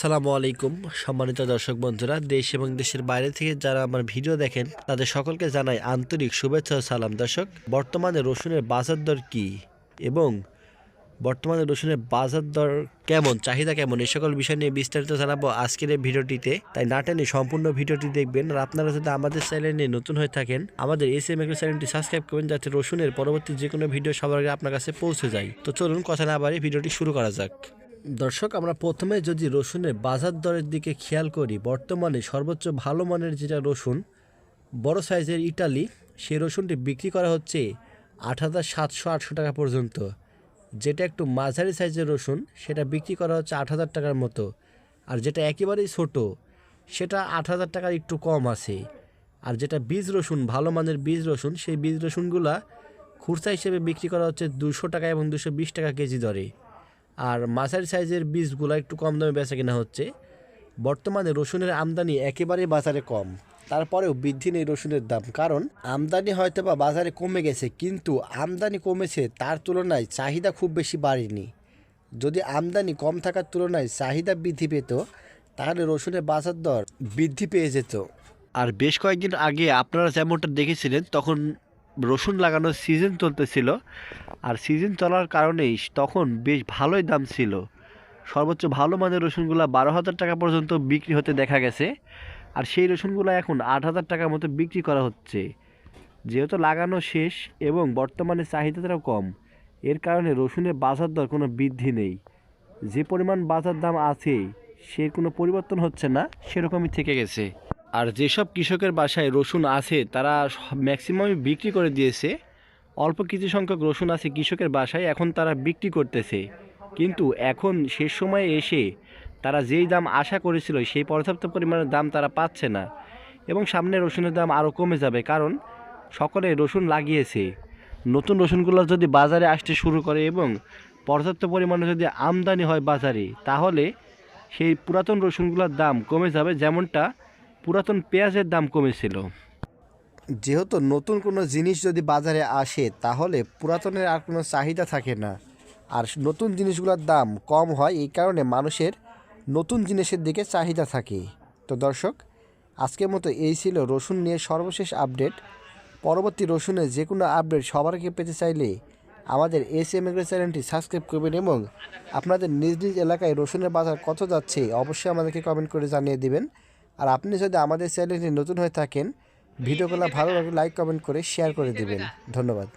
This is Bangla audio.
আসসালামু আলাইকুম, সম্মানিত দর্শক বন্ধুরা, দেশ এবং দেশের বাইরে থেকে যারা আমার ভিডিও দেখেন, তাদের সকলকে জানাই আন্তরিক শুভেচ্ছা ও সালাম। দর্শক, বর্তমানে রসুনের বাজার দর কি এবং বর্তমানে রসুনের বাজার দর কেমন, চাহিদা কেমন এই সকল বিষয় নিয়ে বিস্তারিত জানাব আজকের এই ভিডিওটিতে। তাই না টেনে সম্পূর্ণ ভিডিওটি দেখবেন। আর আপনারা যদি আমাদের চ্যানেলে নতুন হয়ে থাকেন, আমাদের এস এম চ্যানেলটি সাবস্ক্রাইব করবেন যাতে রসুনের পরবর্তী যে কোনো ভিডিও সবার আগে আপনার কাছে পৌঁছে যায়। তো চলুন, কথা না বাড়ি ভিডিওটি শুরু করা যাক। দর্শক, আমরা প্রথমে যদি রসুনের বাজার দরের দিকে খেয়াল করি, বর্তমানে সর্বোচ্চ ভালো মানের যেটা রসুন, বড় সাইজের ইটালি, সেই রসুনটি বিক্রি করা হচ্ছে আট হাজার সাতশো আটশো টাকা পর্যন্ত। যেটা একটু মাঝারি সাইজের রসুন, সেটা বিক্রি করা হচ্ছে আট হাজার টাকার মতো। আর যেটা একেবারেই ছোট, সেটা আট হাজার টাকার একটু কম আছে। আর যেটা বীজ রসুন, ভালো মানের বীজ রসুন, সেই বীজ রসুনগুলা খুরসা হিসেবে বিক্রি করা হচ্ছে দুশো টাকা এবং দুশো বিশ টাকা কেজি দরে। আর মাঝারি সাইজের বীজগুলো একটু কম দামে বেচা কেনা হচ্ছে। বর্তমানে রসুনের আমদানি একেবারেই বাজারে কম। তারপরেও বৃদ্ধি নেই রসুনের দাম। কারণ আমদানি হয়তো বা বাজারে কমে গেছে, কিন্তু আমদানি কমেছে তার তুলনায় চাহিদা খুব বেশি বাড়েনি। যদি আমদানি কম থাকার তুলনায় চাহিদা বৃদ্ধি পেত, তাহলে রসুনের বাজার দর বৃদ্ধি পেয়ে যেত। আর বেশ কয়েকদিন আগে আপনারা যেমনটা দেখেছিলেন, তখন রসুন লাগানোর সিজন চলতেছিল। আর সিজন চলার কারণেই তখন বেশ ভালোই দাম ছিল। সর্বোচ্চ ভালো মানের রসুনগুলো বারো হাজার টাকা পর্যন্ত বিক্রি হতে দেখা গেছে। আর সেই রসুনগুলো এখন আট হাজার টাকার মতো বিক্রি করা হচ্ছে। যেহেতু লাগানো শেষ এবং বর্তমানে চাহিদাটাও কম, এর কারণে রসুনের বাজার দর কোনো বৃদ্ধি নেই। যে পরিমাণ বাজার দাম আছে, সে কোনো পরিবর্তন হচ্ছে না, সেরকমই থেকে গেছে। আর যেসব কৃষকের বাসায় রসুন আছে, তারা ম্যাক্সিমামই বিক্রি করে দিয়েছে। অল্প কিছু সংখ্যক রসুন আছে কৃষকের বাসায়, এখন তারা বিক্রি করতেছে। কিন্তু এখন শেষ সময়ে এসে তারা যেই দাম আশা করেছিল, সেই পর্যাপ্ত পরিমাণের দাম তারা পাচ্ছে না। এবং সামনে রসুনের দাম আরও কমে যাবে, কারণ সকলে রসুন লাগিয়েছে। নতুন রসুনগুলো যদি বাজারে আসতে শুরু করে এবং পর্যাপ্ত পরিমাণে যদি আমদানি হয় বাজারে, তাহলে সেই পুরাতন রসুনগুলোর দাম কমে যাবে, যেমনটা পুরাতন পেঁয়াজের দাম কমেছিল। যেহেতু নতুন কোনো জিনিস যদি বাজারে আসে, তাহলে পুরাতনের আর কোনো চাহিদা থাকে না। আর নতুন জিনিসগুলোর দাম কম হয়, এই কারণে মানুষের নতুন জিনিসের দিকে চাহিদা থাকে। তো দর্শক, আজকের মতো এই ছিল রসুন নিয়ে সর্বশেষ আপডেট। পরবর্তী রসুনের যে কোনো আপডেট সবার আগে পেতে চাইলে আমাদের এস এম এগ্রো চ্যানেলটি সাবস্ক্রাইব করবেন এবং আপনাদের নিজ নিজ এলাকায় রসুনের বাজার কত যাচ্ছে অবশ্যই আমাদেরকে কমেন্ট করে জানিয়ে দিবেন। আর আপনি যদি আমাদের চ্যানেলটি নতুন হয়ে থাকেন, ভিডিওগুলো ভালো লাগলে লাইক কমেন্ট করে শেয়ার করে দেবেন। ধন্যবাদ।